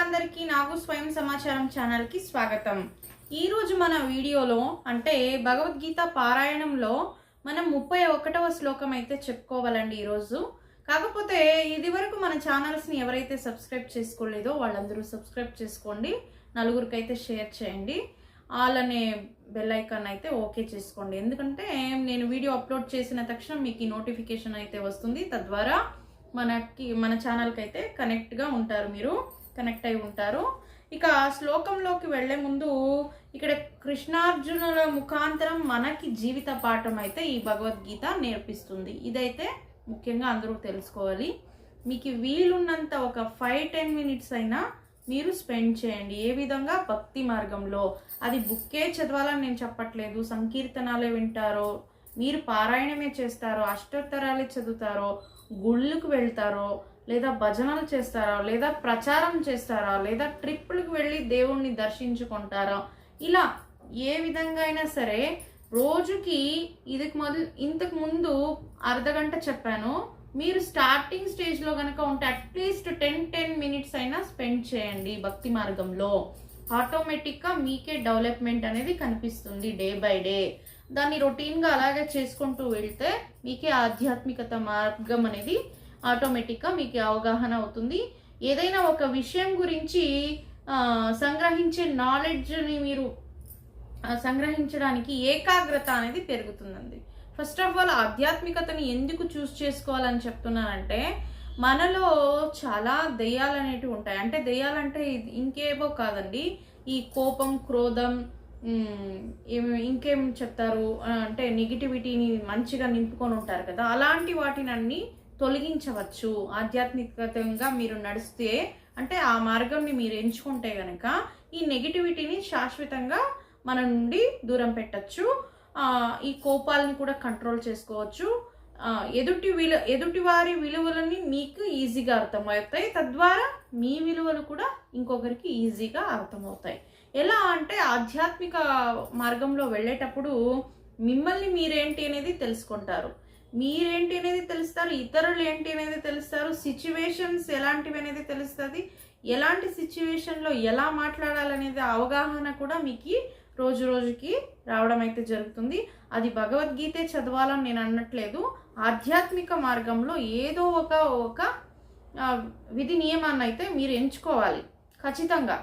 అందరికీ నాకు స్వయం సమాచారం ఛానల్కి స్వాగతం. ఈరోజు మన వీడియోలో అంటే భగవద్గీత పారాయణంలో మనం ముప్పై ఒకటవ శ్లోకం అయితే చెప్పుకోవాలండి ఈరోజు. కాకపోతే ఇది వరకు మన ఛానల్స్ని ఎవరైతే సబ్స్క్రైబ్ చేసుకోలేదో వాళ్ళందరూ సబ్స్క్రైబ్ చేసుకోండి. నలుగురికి అయితే షేర్ చేయండి. ఆల్ అనే బెల్ ఐకాన్ అయితే ఓకే చేసుకోండి. ఎందుకంటే నేను వీడియో అప్లోడ్ చేసిన తక్షణం మీకు ఈ నోటిఫికేషన్ అయితే వస్తుంది. తద్వారా మనకి మన ఛానల్కి అయితే కనెక్ట్గా ఉంటారు మీరు. కనెక్ట్ అయి ఉంటారు. ఇక శ్లోకంలోకి వెళ్ళే ముందు ఇక్కడ కృష్ణార్జునుల ముఖాంతరం మనకి జీవిత పాఠం అయితే ఈ భగవద్గీత నేర్పిస్తుంది. ఇదైతే ముఖ్యంగా అందరూ తెలుసుకోవాలి. మీకు వీలున్నంత ఒక ఫైవ్ టెన్ మినిట్స్ అయినా మీరు స్పెండ్ చేయండి. ఏ విధంగా? భక్తి మార్గంలో. అది బుక్కే చదవాలని నేను చెప్పట్లేదు. సంకీర్తనాలే వింటారో మీరు పారాయణమే చేస్తారో అష్టోత్తరాలే చదువుతారో గుళ్ళకు వెళ్తారో లేదా భజనలు చేస్తారా లేదా ప్రచారం చేస్తారా లేదా ట్రిప్పులకు వెళ్ళి దేవుణ్ణి దర్శించుకుంటారా? ఇలా ఏ విధంగా అయినా సరే రోజుకి ఇదికి మొదలు ఇంతకు ముందు అర్ధ గంట చెప్పాను. మీరు స్టార్టింగ్ స్టేజ్లో కనుక ఉంటే at least ten ten minutes అయినా స్పెండ్ చేయండి భక్తి మార్గంలో. ఆటోమేటిక్గా మీకే డెవలప్మెంట్ అనేది కనిపిస్తుంది డే బై డే. దాన్ని రొటీన్గా అలాగే చేసుకుంటూ వెళ్తే మీకే ఆధ్యాత్మికత మార్గం అనేది ఆటోమేటిక్గా మీకు అవగాహన అవుతుంది. ఏదైనా ఒక విషయం గురించి సంగ్రహించే నాలెడ్జ్ని మీరు సంగ్రహించడానికి ఏకాగ్రత అనేది పెరుగుతుందండి. ఫస్ట్ ఆఫ్ ఆల్ ఆధ్యాత్మికతని ఎందుకు చూస్ చేసుకోవాలని చెప్తున్నానంటే మనలో చాలా దెయ్యాలు అనేటివి ఉంటాయి. అంటే దెయ్యాలంటే ఇంకేవో కాదండి. ఈ కోపం క్రోధం ఇంకేం చెప్తారు? అంటే నెగిటివిటీని మంచిగా నింపుకొని ఉంటారు కదా. అలాంటి వాటిని అన్ని తొలగించవచ్చు. ఆధ్యాత్మికతంగా మీరు నడిస్తే అంటే ఆ మార్గంని మీరు ఎంచుకుంటే కనుక ఈ నెగిటివిటీని శాశ్వతంగా మన నుండి దూరం పెట్టచ్చు. ఈ కోపాలని కూడా కంట్రోల్ చేసుకోవచ్చు. ఎదుటి విలు ఎదుటి వారి విలువలని మీకు ఈజీగా అర్థమవుతాయి. తద్వారా మీ విలువలు కూడా ఇంకొకరికి ఈజీగా అర్థమవుతాయి. ఎలా అంటే ఆధ్యాత్మిక మార్గంలో వెళ్ళేటప్పుడు మిమ్మల్ని మీరేంటి అనేది తెలుసుకుంటారు. మీరేంటి అనేది తెలుస్తారు ఇతరులు ఏంటి అనేది తెలుస్తారు సిచ్యువేషన్స్ ఎలాంటివి అనేది తెలుస్తుంది ఎలాంటి సిచ్యువేషన్లో ఎలా మాట్లాడాలనేది అవగాహన కూడా మీకు రోజు రోజుకి రావడం అయితే జరుగుతుంది. అది భగవద్గీతే చదవాలని నేను అనట్లేదు. ఆధ్యాత్మిక మార్గంలో ఏదో ఒక ఒక విధి నియమాన్ని అయితే మీరు ఎంచుకోవాలి. ఖచ్చితంగా.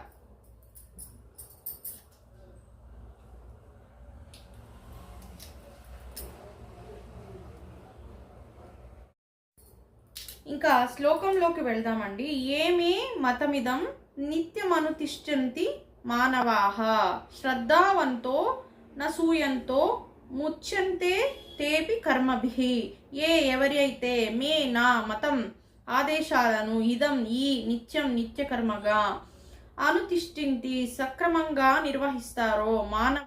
ఇంకా శ్లోకంలోకి వెళ్దామండి. ఏమే మతమిదం నిత్యమనుతిష్టంతి మానవాహ శ్రద్ధావంతో నసూయంతో ముచ్యంతే తేపి కర్మభి. ఏ ఎవరి అయితే మే నా మతం ఆదేశాలను ఇదం ఈ నిత్యం నిత్యకర్మగా అనుతిష్ఠింతి సక్రమంగా నిర్వహిస్తారో మానవ